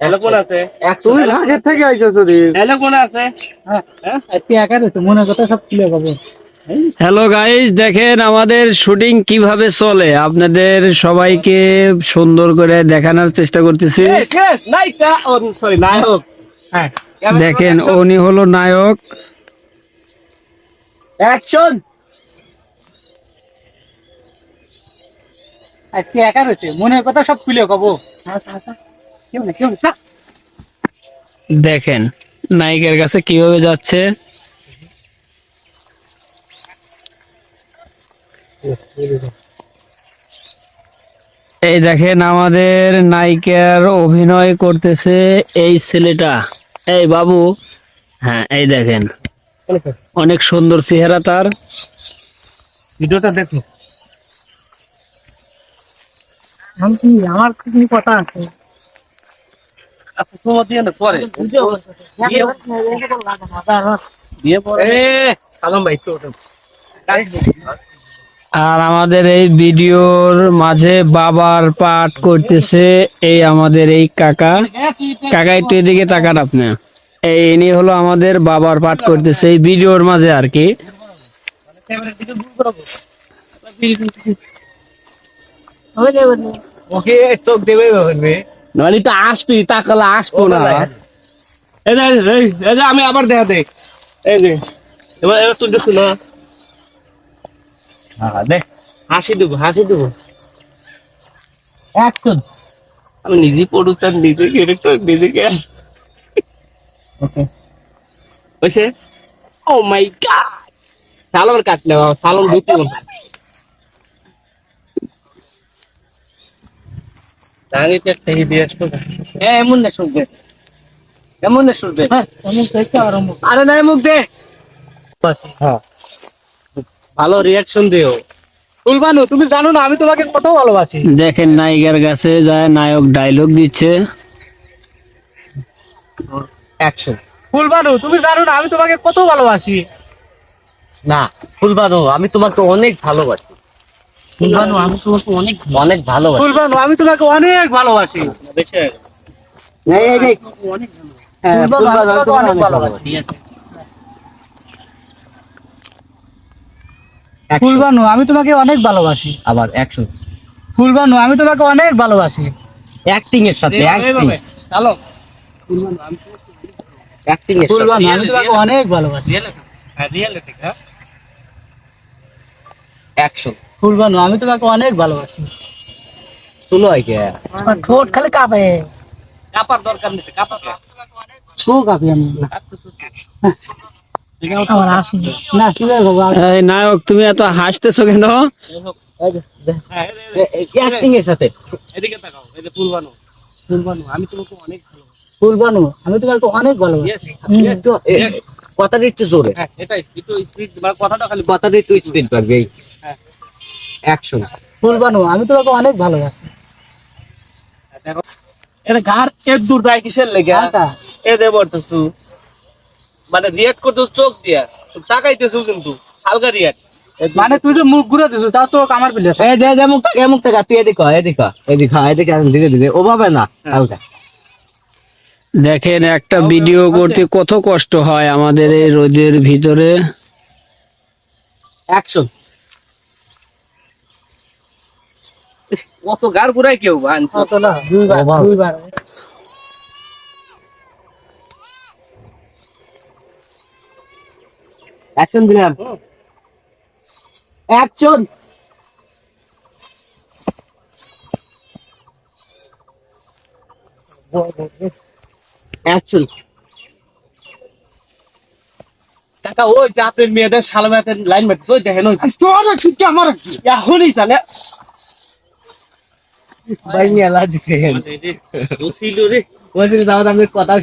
Hello কোন আছে। তুমি আগের থেকে আইছো তো হ্যালো কোন আছে আজকে একা তো মনে কথা সব খুলে পাবো। হ্যালো গাইস দেখেন আমাদের শুটিং কীভাবে চলে। আপনাদের সবাইকে সুন্দর করে দেখানোর চেষ্টা করতেছি। হ্যাঁ। দেখেন উনি হলো নায়ক। অ্যাকশন! আজকে একা রয়েছে। মনের কথা সব খুলে না কেউ না দেখেন নায়িকের কাছে কীভাবে যাচ্ছে। এই দেখেন আমাদের নায়িকার অভিনয় করতেছে এই ছেলেটা। এই বাবু হ্যাঁ এই দেখেন। অনেক সুন্দর চেহারা তার। ভিডিওটা দেখো। আমার কথা আছে? আচ্ছা দিয়ে না পরে। দিয়ে পরে। এ সালাম ভাই তো আর আমাদের এই ভিডিওর মাঝে বাবার পাঠ করতেছে এই আমাদের এই কাকা। কাকা একটু এদিকে তাকান আপনি। এই ইনি হলো আমাদের বাবার পাঠ করতেছে এই ভিডিওর মাঝে আর কি। ওকে চোখ দেবে নইলে তো আসবি তাকালে আসব না। এই যে আমি আবার দেখা দেখ এই যে এবার এবার শুনতে শুনো। হ্যাঁ দেখ। হাসি দেবো হাসি দেবো। আমি নিজে প্রডিউসার নিজে ক্যারেক্টার নিজেকে ওকে। হয়েছে? ও মাই গড সালন কাটলে দুটি দিয়ে আসতো এমন না শুনবে। এমন না শুনবে আমি আরে নাই মুখ দে। ভালো রিয়াকশন দিও। ফুলবানু তুমি জানো না আমি তোমাকে কত ভালোবাসি। দেখেন নায়িকার কাছে যায় নায়ক ডায়লগ দিচ্ছে। অ্যাকশন ফুলবানু তুমি জানো না আমি তোমাকে কত ভালোবাসি। না ফুলবানো আমি তোমাকে অনেক ভালোবাসি। ফুলবানু আমি তোমাকে অনেক অনেক ভালোবাসি। ফুলবানু আমি তোমাকে অনেক ভালোবাসি। বেশি হয়ে অনেক হ্যাঁ, আমি তোমাকে অনেক ভালোবাসি। ঠিক আছে। Action. ফুলবানু আমি তোমাকে অনেক ভালোবাসি। আবার অ্যাকশন ফুলবানু আমি তোমাকে অনেক ভালোবাসি। অ্যাক্টিং এর সাথে অ্যাক্টিং। চলো। অ্যাক্টিং এর সাথে। আমি তোমাকে অনেক ভালোবাসি। রিয়েল হ্যাঁ? রিয়েল ঠিক ফুলবানু আমি তোমাকে অনেক ভালোবাসি। শুনো আইকে আমার ঠোঁট খালি কাঁপে। কাপার দরকার নেই কাপার শো কাঁপি আমি। আমার আসি না কি বলব এই নায়ক তুমি এত হাসতেছো কেন? অ্যাক্টিং এর সাথে। এদিকে তাকাও এই যে ফুলবানু ফুলবানু আমি তোমাকে অনেক আমি তোমাকে অনেক ভালোবাসি। কথাটা একটু জোরে। হ্যাঁ এটাই একটু স্পিড মানে কথাটা খালি কথাটা একটু স্পিড পারবে। এই হ্যাঁ। ফুলবানু আমি তোমাকে অনেক ভালোবাসি। দেখো এটা গার এক দূর কিসের লেগে? এ দে বলতেছু। মানে রিয়াক্ট করতেছ চোখ দিয়া। তাকাইতেছু কিন্তু হালকা রিয়াক্ট মানে তুই যে মুখ ঘুরে তাও তো আমার বিলে দে দে মুখ থেকে মুখ থেকে তুই এদিকে এদিকে এদিকে এদিকে আয়, ধীরে ধীরে ওভাবে না হালকা। দেখেন একটা ভিডিও করতে কত কষ্ট হয় আমাদের এই রোদের ভিতরে। অ্যাকশন কত গার ঘুরাই কেউ না দুইবার। দুইবার। অ্যাকশন দিলাম। অ্যাকশন অ্যাকশন কাকা ওই যে আপনার মেয়েদের সালমাতের লাইন মারতেছে ওই দেখেন ওই তোর ছুটি আমার এখনই জানে ভাই নিয়ে আলা দিছে দোষিল রে। ওই দিন দাও আমি কথা